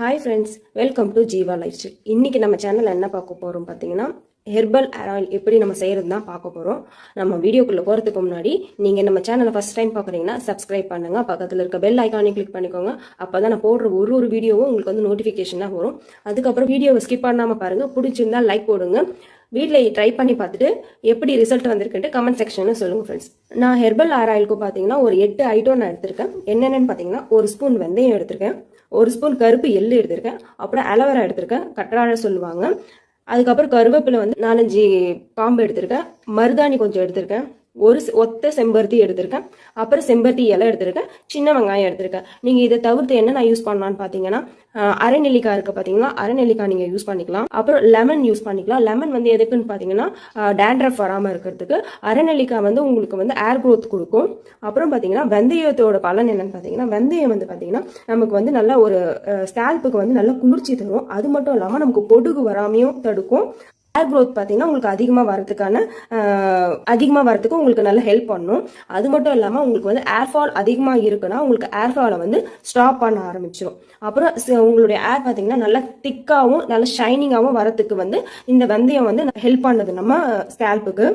Hi friends welcome to Jeeva life style இன்றைக்கி நம்ம சேனலில் என்ன பார்க்க போகிறோம் பார்த்தீங்கன்னா ஹெர்பல் ஹேர் ஆயில் எப்படி நம்ம செய்கிறது தான் பார்க்க போகிறோம் நம்ம வீடியோக்குள்ளே போகிறதுக்கு முன்னாடி நீங்கள் நம்ம சேனலை ஃபஸ்ட் டைம் பார்க்குறீங்கன்னா சப்ஸ்கிரைப் பண்ணுங்கள் பக்கத்தில் இருக்க பெல் ஐக்கானே கிளிக் பண்ணிக்கோங்க. அப்போ தான் நான் போடுற ஒரு ஒரு வீடியோவும் உங்களுக்கு வந்து நோட்டிஃபிகேஷனாக வரும். அதுக்கப்புறம் வீடியோவை ஸ்கிப் பண்ணாமல் பாருங்கள் பிடிச்சிருந்தா லைக் போடுங்க. வீட்டில் ட்ரை பண்ணி பார்த்துட்டு எப்படி ரிசல்ட் வந்திருக்குன்ட்டு கமெண்ட் செக்ஷனில் சொல்லுங்கள் ஃப்ரெண்ட்ஸ் நான் ஹெர்பல் ஹேர் ஆயிலுக்கு பார்த்தீங்கன்னா ஒரு எட்டு ஐட்டம் நான் எடுத்திருக்கேன். என்னென்னு பார்த்தீங்கன்னா ஒரு ஸ்பூன் வெந்தயம் எடுத்திருக்கேன். ஒரு ஸ்பூன் கருப்பு எள்ளு எடுத்திருக்கேன். அப்புறம் அலோவேரா எடுத்திருக்கேன். கற்றாழை சொல்லுவாங்க. அதுக்கப்புறம் கருவேப்பிலை வந்து நாலஞ்சு காம்பு எடுத்திருக்கேன். மருதாணி கொஞ்சம் எடுத்திருக்கேன். ஒரு ஒத்த செம்பருத்தி எடுத்திருக்கேன். அப்புறம் செம்பருத்தி இலை எடுத்திருக்கேன். சின்ன வெங்காயம் எடுத்திருக்கேன். நீங்கள் இதை தவிர்த்து என்ன நான் யூஸ் பண்ணலான்னு பார்த்தீங்கன்னா அரைநெல்லிக்காய் அரை நெல்லிக்காய் இருக்குது பார்த்தீங்கன்னா அரை நெல்லிக்காய் நீங்கள் யூஸ் பண்ணிக்கலாம். அப்புறம் லெமன் யூஸ் பண்ணிக்கலாம். லெமன் வந்து எதுக்குன்னு பார்த்தீங்கன்னா டேண்ட்ரஃப் வராமல் இருக்கிறதுக்கு அரை நெல்லிக்காய் வந்து உங்களுக்கு வந்து ஏர் க்ரோத் கொடுக்கும். அப்புறம் பார்த்தீங்கன்னா வெந்தயத்தோட பலன் என்னன்னு பார்த்தீங்கன்னா வெந்தயம் வந்து பார்த்தீங்கன்னா நமக்கு வந்து நல்ல ஒரு ஸ்கேல்புக்கு வந்து நல்ல குளிர்ச்சி தரும். அது மட்டும் இல்லாமல் நமக்கு பொடுகு வராமையும் தடுக்கும். ஹேர் க்ரோத் பார்த்தீங்கன்னா உங்களுக்கு அதிகமாக வரதுக்கான அதிகமாக வரதுக்கு உங்களுக்கு நல்லா ஹெல்ப் பண்ணும். அது மட்டும் இல்லாமல் உங்களுக்கு வந்து ஏர் ஃபால் அதிகமாக இருக்குன்னா உங்களுக்கு ஏர் ஃபாலை வந்து ஸ்டாப் பண்ண ஆரம்பிச்சிடும் அப்புறம் உங்களுடைய ஏர் பார்த்தீங்கன்னா நல்லா திக்காகவும் நல்ல ஷைனிங்காகவும் வரத்துக்கு வந்து இந்த வெந்தயம் வந்து ஹெல்ப் பண்ணுது நம்ம ஸ்கேல்புக்கு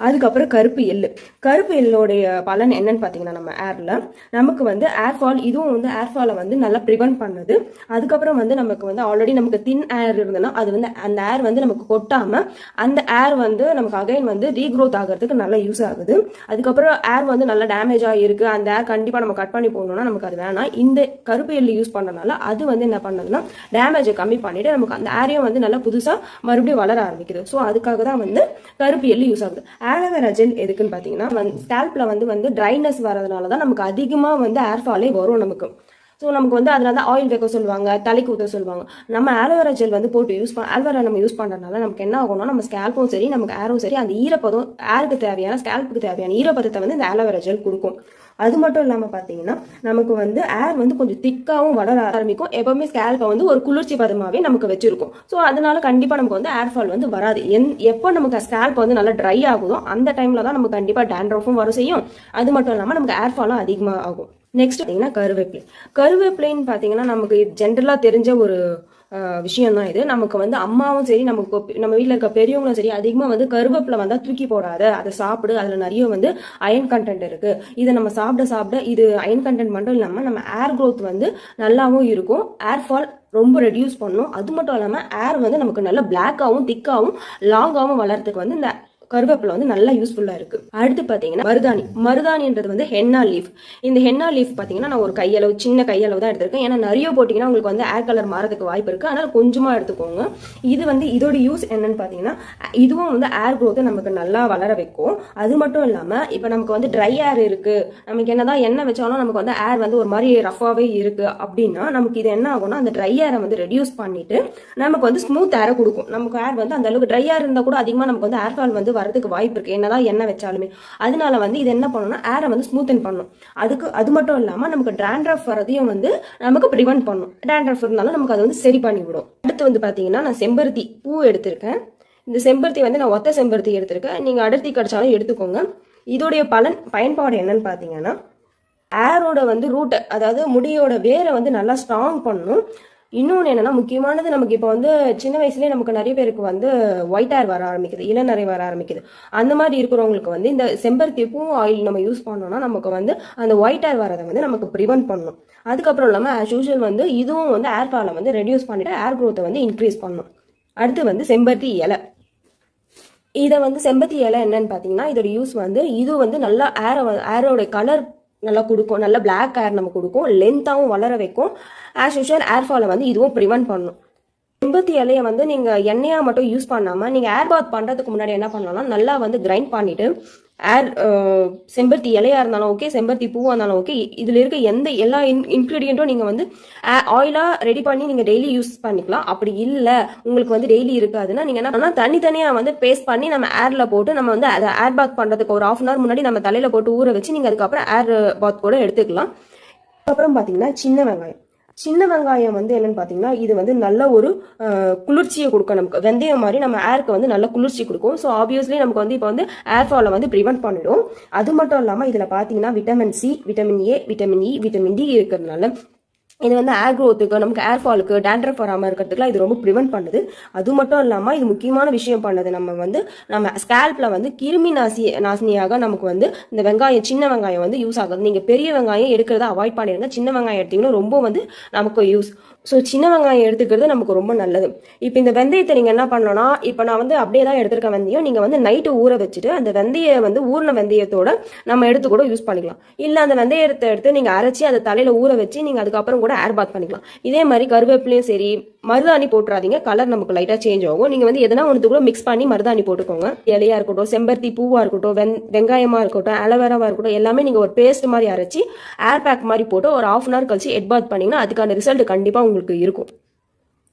அதுக்கப்புறம் கருப்பு எள்ளு. கருப்பு எள்ளோடைய பலன் என்னன்னு பார்த்தீங்கன்னா நம்ம ஏரில் நமக்கு வந்து ஏர் ஃபால் இதுவும் வந்து ஏர்ஃபாலை வந்து நல்லா ப்ரிவென்ட் பண்ணுது. அதுக்கப்புறம் வந்து நமக்கு வந்து ஆல்ரெடி நமக்கு தின் ஏர் இருந்ததுன்னா அது வந்து அந்த ஏர் வந்து நமக்கு கொட்டாமல் அந்த ஏர் வந்து நமக்கு அகைன் வந்து ரீக்ரோத் ஆகிறதுக்கு நல்லா யூஸ் ஆகுது. அதுக்கப்புறம் ஏர் வந்து நல்லா டேமேஜ் ஆகிருக்கு அந்த ஏர் கண்டிப்பாக நம்ம கட் பண்ணி போகணும்னா நமக்கு அது வேணாம். இந்த கருப்பு எள்ளு யூஸ் பண்ணனால அது வந்து என்ன பண்ணுதுன்னா டேமேஜை கம்மி பண்ணிவிட்டு நமக்கு அந்த ஏரையும் வந்து நல்லா புதுசாக மறுபடியும் வளர ஆரம்பிக்குது. ஸோ அதுக்காக தான் வந்து கருப்பு எள்ளு யூஸ் ஆகுது. ஆலோவேரா ஜெல் எதுக்குன்னு பார்த்தீங்கன்னா வந்து ஸ்கேல்பில் வந்து வந்து ட்ரைனஸ் வரதுனால தான் நமக்கு அதிகமாக வந்து ஏர் ஃபாலே வரும் நமக்கு. ஸோ நமக்கு வந்து அதனால தான் ஆயில் வைக்க சொல்லுவாங்க தலைக்கு ஊற்ற சொல்லுவாங்க. நம்ம ஆலோவேரா ஜெல் வந்து போட்டு யூஸ் பண்ண ஆலோவேரா நம்ம யூஸ் பண்ணுறதுனால நமக்கு என்ன ஆகும்னா நம்ம ஸ்கேல்ப்பும் சரி நமக்கு ஏரும் சரி அந்த ஈரப்பதம் ஏருக்கு தேவையான ஸ்கேல்புக்கு தேவையான ஈரப்பதத்தை வந்து இந்த ஆலோவேரா ஜெல் கொடுக்கும். அது மட்டும் இல்லாமல் பார்த்தீங்கன்னா நமக்கு வந்து ஏர் வந்து கொஞ்சம் திக்காகவும் வளர ஆரம்பிக்கும். எப்பவுமே ஸ்கேல்பை வந்து ஒரு குளிர்ச்சி பதமாகவே நமக்கு வச்சிருக்கும். ஸோ அதனால கண்டிப்பாக நமக்கு வந்து ஏர் ஃபால் வந்து வராது. என் எப்போ நமக்கு ஸ்கேல்ப் வந்து நல்லா ட்ரை ஆகுதோ அந்த டைமில் தான் நமக்கு கண்டிப்பாக டேண்ட்ரஃபும் வர செய்யும். அது மட்டும் இல்லாமல் நமக்கு ஏர் ஃபாலும் அதிகமாக ஆகும். நெக்ஸ்ட் பார்த்தீங்கன்னா கருவேப்பிலை. கருவேப்பிலைன்னு பார்த்தீங்கன்னா நமக்கு ஜென்ரலாக தெரிஞ்ச ஒரு விஷயம் தான் இது. நமக்கு வந்து அம்மாவும் சரி நமக்கு நம்ம வீட்டில் இருக்க பெரியவங்களும் சரி அதிகமாக வந்து கருவேப்பிலை வந்தால் தூக்கி போடாத. அதை சாப்பிடு. அதில் நிறைய வந்து அயன் கண்டென்ட் இருக்குது இதை நம்ம சாப்பிட சாப்பிட இது அயன் கண்டென்ட் மட்டும் இல்லாமல் நம்ம ஏர் க்ரோத் வந்து நல்லாவும் இருக்கும். ஏர் ஃபால் ரொம்ப ரெடியூஸ் பண்ணும். அது மட்டும் இல்லாமல் ஏர் வந்து நமக்கு நல்ல பிளாக்காகவும் திக்காகவும் லாங்காகவும் வளர்றதுக்கு வந்து இந்த கருவேப்பிலை வந்து நல்லா யூஸ்ஃபுல்லாக இருக்கு. அடுத்து பார்த்தீங்கன்னா மருதாணி. மருதாணின்றது வந்து ஹென்னா லீஃப் இந்த ஹென்னா லீஃப் பார்த்தீங்கன்னா நான் ஒரு கையளவு சின்ன கையளவு தான் எடுத்திருக்கேன். ஏன்னா நிறைய போட்டிங்கன்னா உங்களுக்கு வந்து ஏர் கலர் மாறதுக்கு வாய்ப்பு இருக்கு. அதனால கொஞ்சமாக எடுத்துக்கோங்க. இது வந்து இதோட யூஸ் என்னன்னு பார்த்தீங்கன்னா இதுவும் வந்து ஏர் growth நமக்கு நல்லா வளர வைக்கும். அது மட்டும் இல்லாமல் இப்போ நமக்கு வந்து ட்ரை ஏர் இருக்கு. நமக்கு என்னதான் எண்ணெய் வச்சாலும் நமக்கு வந்து ஏர் வந்து ஒரு மாதிரி ரஃபாகவே இருக்கு. அப்படின்னா நமக்கு இது என்ன ஆகும்னா அந்த ட்ரை ஏரை வந்து ரெடியூஸ் பண்ணிட்டு நமக்கு வந்து ஸ்மூத் ஏரை கொடுக்கும். நமக்கு ஏர் வந்து அந்த அளவுக்கு ட்ரை ஏர் இருந்தால் கூட அதிகமாக நமக்கு வந்து ஏர் ஃபால் வந்து வரதுக்கு வாய்ப்பு இருக்கு. என்னதான் எண்ணெய் வச்சாலுமே. அதனால வந்து இது என்ன பண்ணணும்னா ஏரை வந்து ஸ்மூத்தன் பண்ணும் அதுக்கு அது மட்டும் இல்லாமல் நமக்கு டேண்ட்ரஃப் வரதையும் வந்து நமக்கு ப்ரிவெண்ட் பண்ணும் டேண்ட்ரஃப் இருந்தாலும் நமக்கு அது வந்து சரி பண்ணி விடும் அடுத்து வந்து பார்த்தீங்கன்னா நான் செம்பருத்தி பூ எடுத்திருக்கேன். இந்த செம்பருத்தி வந்து நான் ஒத்த செம்பருத்தி எடுத்திருக்கேன். நீங்கள் அடர்த்தி கிடச்சாலும் எடுத்துக்கோங்க. இதோடைய பலன் பயன்பாடு என்னன்னு பார்த்தீங்கன்னா ஏரோட வந்து ரூட்டை அதாவது முடியோட வேரை வந்து நல்லா ஸ்ட்ராங் பண்ணணும். இன்னொன்று என்னன்னா முக்கியமானது நமக்கு இப்போ வந்து சின்ன வயசுலேயே நமக்கு நிறைய பேருக்கு வந்து ஒயிட் ஹேர் வர ஆரம்பிக்குது இளநரை வர ஆரம்பிக்குது. அந்த மாதிரி இருக்கிறவங்களுக்கு வந்து இந்த செம்பருத்தி பூ ஆயில் நம்ம யூஸ் பண்ணோம்னா நமக்கு வந்து அந்த ஒயிட் ஹேர் வரதை வந்து நமக்கு ப்ரிவென்ட் பண்ணணும். அதுக்கப்புறம் இல்லாமல் ஆஸ் யூஷுவல் வந்து இதுவும் வந்து ஏர் ஃபாலை வந்து ரெடியூஸ் பண்ணிட்டு ஏர் க்ரோத்தை வந்து இன்க்ரீஸ் பண்ணணும். அடுத்து வந்து செம்பருத்தி இலை. இதை வந்து செம்பருத்தி இலை என்னன்னு பார்த்தீங்கன்னா இதோட யூஸ் வந்து இது வந்து நல்லா ஏரோ ஏரோட கலர் நல்லா கொடுக்கும். நல்ல பிளாக் ஏர் நம்ம கொடுக்கும். லென்த்தாகவும் வளர வைக்கும். ஆஸ் யூஷுவல் ஏர் ஃபாலை வந்து இதுவும் ப்ரிவென்ட் பண்ணும். செம்பத்தி இலையை வந்து நீங்கள் எண்ணெயாக மட்டும் யூஸ் பண்ணாமல் நீங்கள் ஏர் பாத் பண்ணுறதுக்கு முன்னாடி என்ன பண்ணலாம்னா நல்லா வந்து கிரைண்ட் பண்ணிவிட்டு ஏர் uh, செம்பருத்தி இலையாக இருந்தாலும் ஓகே செம்பருத்தி பூவாக இருந்தாலும் ஓகே இதில் இருக்க எந்த எல்லா இன் இன்க்ரீடியண்ட்டும் நீங்கள் வந்து ஆயிலாக ரெடி பண்ணி நீங்கள் டெய்லி யூஸ் பண்ணிக்கலாம். அப்படி இல்லை உங்களுக்கு வந்து டெய்லி இருக்காதுன்னா நீங்கள் என்ன பண்ணால் தனித்தனியாக வந்து பேஸ்ட் பண்ணி நம்ம ஏரில் போட்டு நம்ம வந்து அதை ஏர் பாத் பண்ணுறதுக்கு ஒரு ஆஃப் அன் ஹவர் முன்னாடி நம்ம தலையில் போட்டு ஊற வச்சு நீங்கள் அதுக்கப்புறம் ஏர் பாத் கூட எடுத்துக்கலாம். அப்புறம் பார்த்தீங்கன்னா சின்ன வெங்காயம். சின்ன வெங்காயம் வந்து என்னன்னு பார்த்தீங்கன்னா இது வந்து நல்ல ஒரு குளிர்ச்சியை கொடுக்கும் நமக்கு. வெந்தயம் மாதிரி நம்ம ஏருக்கு வந்து நல்ல குளிர்ச்சி கொடுக்கும். ஸோ ஆப்வியஸ்லி நமக்கு வந்து இப்போ வந்து ஏர் ஃபாலை வந்து ப்ரிவென்ட் பண்ணிடும். அது மட்டும் இல்லாமல் இதில் பார்த்தீங்கன்னா vitamin C vitamin A vitamin E e, vitamin D இருக்கிறதுனால இது வந்து ஏர் க்ரோத்துக்கு நமக்கு ஏர் ஃபாலுக்கு டேண்ட்ரஃப் வராமல் இருக்கிறதுக்குலாம் இது ரொம்ப ப்ரிவென்ட் பண்ணுது. அது மட்டும் இல்லாமல் இது முக்கியமான விஷயம் பண்ணுது. நம்ம வந்து நம்ம ஸ்கேல்பில் வந்து கிருமி நாசி நாசினியாக நமக்கு வந்து இந்த வெங்காயம் சின்ன வெங்காயம் வந்து யூஸ் ஆகுது. நீங்கள் பெரிய வெங்காயம் எடுக்கிறத அவாய்ட் பண்ணிடுங்க சின்ன வெங்காயம் எடுத்தீங்கன்னா ரொம்ப வந்து நமக்கு யூஸ் ஸோ சின்ன வெங்காயம் எடுத்துக்கிறது நமக்கு ரொம்ப நல்லது. இப்போ இந்த வெந்தயத்தை நீங்கள் என்ன பண்ணணும்னா இப்போ நான் வந்து அப்படியே தான் எடுத்திருக்க வெந்தயம். நீங்கள் வந்து நைட்டு ஊற வச்சுட்டு அந்த வெந்தய வந்து ஊறின வெந்தயத்தோட நம்ம எடுத்து கூட யூஸ் பண்ணிக்கலாம். இல்லை அந்த வெந்தயத்தை எடுத்து நீங்கள் அரைச்சி அதை தலையில் ஊற வச்சு நீங்கள் அதுக்கப்புறம் கூட ஏர் பாத் பண்ணிக்கலாம். இதே மாதிரி கருவேப்பிலையும் சரி மருதாணி போட்டுறாதீங்க. கலர் நமக்கு லைட்டாக சேஞ்ச் ஆகும். நீங்கள் வந்து எதனா ஒன்று கூட மிக்ஸ் பண்ணி மருதாணி போட்டுக்கோங்க. இலையாக இருக்கட்டும் செம்பருத்தி பூவாக இருக்கட்டும் வெங் வெங்காயமாக இருக்கட்டும் அலோவேராவாக இருக்கட்டும் எல்லாமே நீங்கள் ஒரு பேஸ்ட் மாதிரி அரைச்சி ஏர் பேக் மாதிரி போட்டு ஒரு ஆஃப் அன் ஹவர் கழிச்சு ஹெட் பாத் பண்ணிங்கன்னா அதுக்கான ரிசல்ட் கண்டிப்பாக உங்களுக்கு இருக்கும்.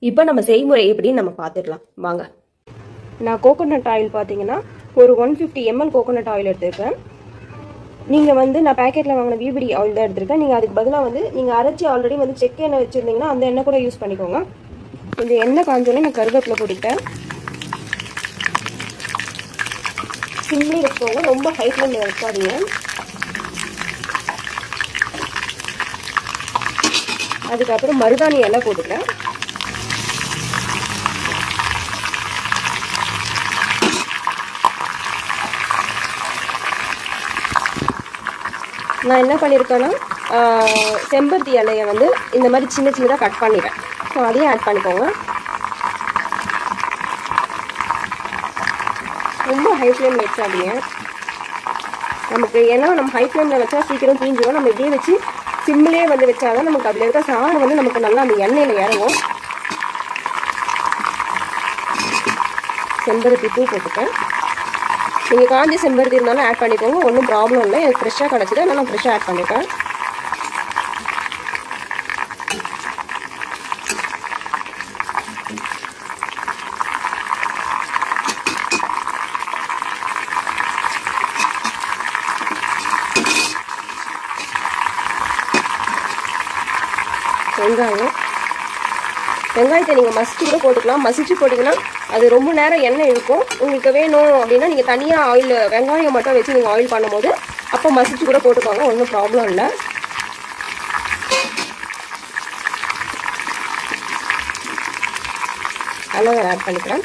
இப்போ நம்ம செய்முறை எப்படின்னு நம்ம பார்த்துடலாம் வாங்க. நான் கோகோனட் ஆயில் பார்த்தீங்கன்னா ஒரு one fifty ml coconut oil எடுத்திருக்கேன். நீங்கள் வந்து நான் பேக்கெட்டில் வாங்கின விபிடி ஆயில் தான் எடுத்திருக்கேன். நீங்கள் அதுக்கு பதிலாக வந்து நீங்கள் அரைச்சி ஆல்ரெடி வந்து செக் எண்ணெய் வச்சுருந்தீங்கன்னா அந்த எண்ணெய் கூட யூஸ் பண்ணிக்கோங்க. கொஞ்சம் எண்ணெய் காஞ்சோடனே நான் கருவேப்பில் போட்டுக்கிட்டேன். சிம்லி வச்சுக்கோங்க. ரொம்ப ஹை ஃப்ளேமில் வைக்காதீங்க அதுக்கப்புறம் மருதாணி இலை போட்டுக்கிறேன். நான் என்ன பண்ணியிருக்கேன்னா செம்பருத்தி இலையை வந்து இந்த மாதிரி சின்ன சின்னதாக கட் பண்ணிடுறேன். ஸோ அதையும் ஆட் பண்ணிக்கோங்க. ரொம்ப ஹை ஃப்ளேமில் வச்சாதீங்க. நமக்கு ஏன்னா நம்ம ஹை ஃப்ளேமில் வச்சா சீக்கிரம் தீஞ்சிடும் நம்ம இப்படியே வச்சு சிம்மிலே வந்து வச்சாதான் நமக்கு அதில் இருக்க? சாறு வந்து நமக்கு நல்லா அந்த எண்ணெயில் இறங்கும். செம்பருத்தி பூ போட்டுப்பேன் நீங்கள் காஞ்சி செம்பருத்தி இருந்தாலும் ஆட் பண்ணிக்கோங்க. ஒன்றும் ப்ராப்ளம் இல்லை. எனக்கு ஃப்ரெஷ்ஷாக கிடச்சிது. அதனால் நான் ஃப்ரெஷ்ஷாக ஆட் பண்ணிட்டேன் வெங்காயம். வெங்காயத்தை நீங்கள் மசிச்சு கூட போட்டுக்கலாம். மசிச்சு போட்டிங்கன்னா அது ரொம்ப நேரம் எண்ணெய் இருக்கும் உங்களுக்கு வேணும் அப்படின்னா நீங்கள் தனியாக ஆயில் வெங்காயம் மட்டும் வச்சு நீங்கள் ஆயில் பண்ணும்போது அப்போ மசிச்சு கூட போட்டுக்கோங்க ஒன்றும் ப்ராப்ளம் இல்லை. அலோவேரா ஆட் பண்ணிக்கிறேன்.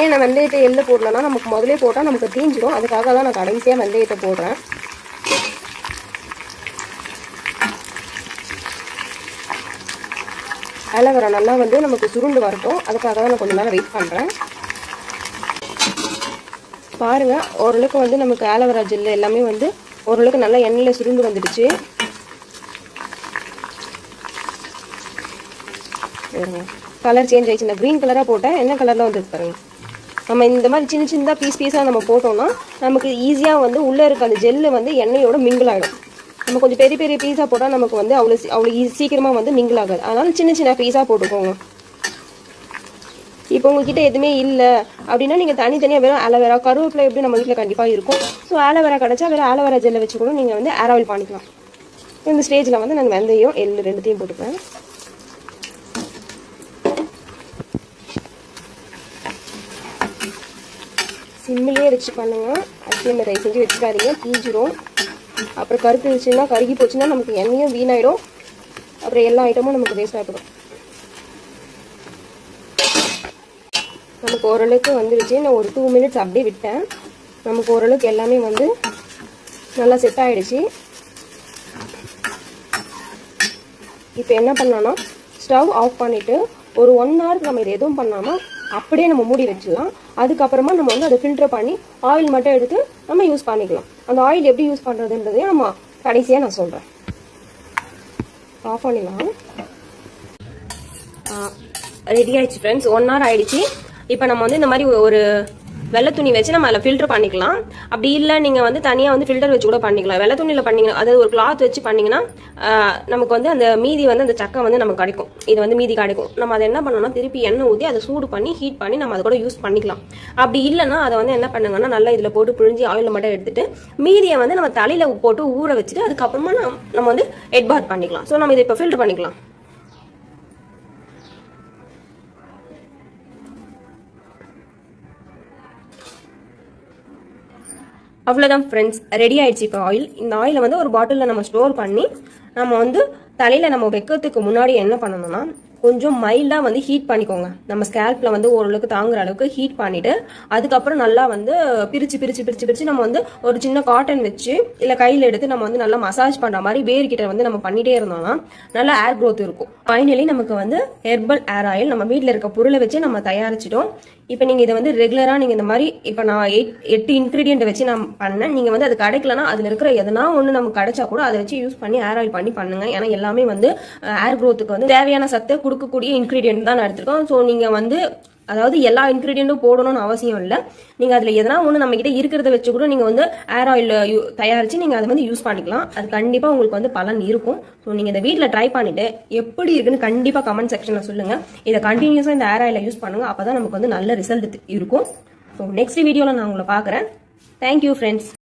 ஏன் நான் வெந்தயத்தை எள்ளு போடலன்னா நமக்கு முதலே போட்டால் நமக்கு தீஞ்சிடும் அதுக்காக தான் நான் கடைசியாக வெந்தயத்தை போடுறேன். ஆலோவேரா நல்லா வந்து நமக்கு சுருண்டு வரட்டும். அதுக்காக தான் நான் கொஞ்ச நேரம் வெயிட் பண்ணுறேன் பாருங்கள் ஓரளவுக்கு வந்து நமக்கு ஆலோவேரா ஜெல் எல்லாமே வந்து ஓரளவுக்கு நல்லா எண்ணெயில் சுருண்டு வந்துடுச்சு. கலர் சேஞ்ச் ஆயிடுச்சு. இந்த க்ரீன் கலராக போட்டேன். என்ன கலரில் வந்துருக்கு பாருங்க. நம்ம இந்த மாதிரி சின்ன சின்னதாக பீஸ் பீஸாக நம்ம போட்டோம்னா நமக்கு ஈஸியாக வந்து உள்ளே இருக்க அந்த ஜெல்லு வந்து எண்ணெயோட மிங்கிள் ஆகிடும் நம்ம கொஞ்சம் பெரிய பெரிய பீஸாக போட்டால் நமக்கு வந்து அவ்வளோ அவ்வளோ ஈ சீக்கிரமாக வந்து மிங்கிள் ஆகாது. அதனால் சின்ன சின்ன பீஸாக போட்டுக்கோங்க. இப்போ உங்ககிட்ட எதுவுமே இல்லை அப்படின்னா நீங்கள் தனித்தனியாக வெறும் ஆலோவேரா கருவேப்பிலை எப்படி நம்ம வீட்டில் கண்டிப்பாக இருக்கும். ஸோ ஆலோவேரா கிடச்சா வெறும் ஆலோவேரா ஜெல்லை வச்சு கூட நீங்கள் வந்து ஏர் ஆயில் பண்ணிக்கலாம். இந்த ஸ்டேஜில் வந்து நான் வெந்தயம் எள்ளு ரெண்டுத்தையும் போட்டுப்பேன். சிம்மிலே வச்சு பண்ணுங்கள் அரிசியை தயவு செஞ்சு வச்சுக்காதீங்க. தீஞ்சிரும். அப்புறம் கருப்பு இருந்துச்சுன்னா கருகி போச்சுன்னா நமக்கு எண்ணெயும் வீணாயிடும். அப்புறம் எல்லா ஐட்டமும் நமக்கு வேஸ்ட் ஆகிடும் நமக்கு ஓரளவுக்கு வந்துருச்சு. நான் ஒரு டூ மினிட்ஸ் அப்படியே விட்டேன். நமக்கு ஓரளவுக்கு எல்லாமே வந்து நல்லா செட் ஆகிடுச்சு இப்போ என்ன பண்ணலாம்னா ஸ்டவ் ஆஃப் பண்ணிவிட்டு ஒரு ஒன் ஹவருக்கு நம்ம இது எதுவும் பண்ணாமல் அப்படியே நம்ம மூடி வச்சிடலாம். அதுக்கப்புறமா நம்ம வந்து அதை ஃபில்டர் பண்ணி ஆயில் மட்டும் எடுத்து நம்ம யூஸ் பண்ணிக்கலாம். அந்த ஆயில் எப்படி யூஸ் பண்ணுறதுன்றதையும் நம்ம கடைசியாக நான் சொல்கிறேன் ஆஃப் பண்ணிடலாம். ரெடி ஆயிடுச்சு ஃப்ரெண்ட்ஸ் ஒன் ஹவர் ஆயிடுச்சு. இப்போ நம்ம வந்து இந்த மாதிரி ஒரு வெள்ளை துணி வச்சு நம்ம அதில் ஃபில்டர் பண்ணிக்கலாம். அப்படி இல்லை நீங்கள் வந்து தனியாக வந்து ஃபில்டர் வச்சு கூட பண்ணிக்கலாம். வெள்ளை துணியில் பண்ணிங்கன்னா அதாவது ஒரு கிளாத் வச்சு பண்ணிங்கன்னா நமக்கு வந்து அந்த மீதி வந்து அந்த சக்கை வந்து நமக்கு கிடைக்கும். இது வந்து மீதி கிடைக்கும். நம்ம அதை என்ன பண்ணோம்னா திருப்பி எண்ணெய் ஊற்றி அதை சூடு பண்ணி ஹீட் பண்ணி நம்ம அதை கூட யூஸ் பண்ணிக்கலாம். அப்படி இல்லைன்னா அதை வந்து என்ன பண்ணுங்கன்னா நல்லா இதில் போட்டு புழிஞ்சி ஆயிலில் மட்டும் எடுத்துட்டு மீதியை வந்து நம்ம தலையில் போட்டு ஊற வச்சுட்டு அதுக்கப்புறமா நம்ம நம்ம வந்து ஹெட் பாத் பண்ணிக்கலாம். ஸோ நம்ம இதை இப்போ ஃபில்டர் பண்ணிக்கலாம். அவ்வளோதான் ஃப்ரெண்ட்ஸ் ரெடி ஆயிடுச்சு இப்போ ஆயில் இந்த ஆயிலை வந்து ஒரு பாட்டிலில் நம்ம ஸ்டோர் பண்ணி நம்ம வந்து தலையில் நம்ம வைக்கிறதுக்கு முன்னாடி என்ன பண்ணணும்னா கொஞ்சம் மைல்டாக வந்து ஹீட் பண்ணிக்கோங்க. நம்ம ஸ்கேல்ப்பில் வந்து ஓரளவுக்கு தாங்குற அளவுக்கு ஹீட் பண்ணிவிட்டு அதுக்கப்புறம் நல்லா வந்து பிரித்து பிரித்து பிரித்து பிரித்து நம்ம வந்து ஒரு சின்ன காட்டன் வச்சு இல்லை கையில் எடுத்து நம்ம வந்து நல்லா மசாஜ் பண்ணுற மாதிரி வேர்கிட்ட வந்து நம்ம பண்ணிகிட்டே இருந்தோம்னா நல்லா ஏர் க்ரோத் இருக்கும். ஃபைனலி நமக்கு வந்து ஹெர்பல் ஏர் ஆயில் நம்ம வீட்டில் இருக்க பொருளை வச்சு நம்ம தயாரிச்சிட்டோம். இப்போ நீங்கள் இதை வந்து ரெகுலராக நீங்கள் இந்த மாதிரி இப்போ நான் எயிட் எட்டு இன்க்ரீடியன்ட் வச்சு நான் பண்ணேன். நீங்கள் வந்து அது கிடைக்கலனா அதில் இருக்கிற எதனா ஒன்று நமக்கு கிடைச்சா கூட அதை வச்சு யூஸ் பண்ணி ஏர் ஆயில் பண்ணி பண்ணுங்க. ஏன்னா எல்லாமே வந்து ஏர் க்ரோத்துக்கு வந்து தேவையான சத்தை கொடுக்கக்கூடிய இன்க்ரீடியன்ட் தான் நான் எடுத்திருக்கோம் ஸோ நீங்கள் வந்து அதாவது எல்லா இன்க்ரீடியண்ட்டும் போடணும்னு அவசியம் இல்லை. நீங்கள் அதில் எதனா ஒன்று நம்மக்கிட்ட இருக்கிறத வச்சு கூட நீங்கள் வந்து ஏர் ஆயில் தயாரித்து நீங்கள் அதை வந்து யூஸ் பண்ணிக்கலாம். அது கண்டிப்பாக உங்களுக்கு வந்து பலன் இருக்கும். ஸோ நீங்கள் இந்த வீட்டில் ட்ரை பண்ணிவிட்டு எப்படி இருக்குன்னு கண்டிப்பாக கமெண்ட் செக்ஷனில் சொல்லுங்கள் இதை கண்டினியூஸாக இந்த ஏர் ஆயிலை யூஸ் பண்ணுங்கள் அப்போ தான் நமக்கு வந்து நல்ல ரிசல்ட் இருக்கும். ஸோ நெக்ஸ்ட் வீடியோவில் நான் உங்களை பார்க்குறேன். Thank you friends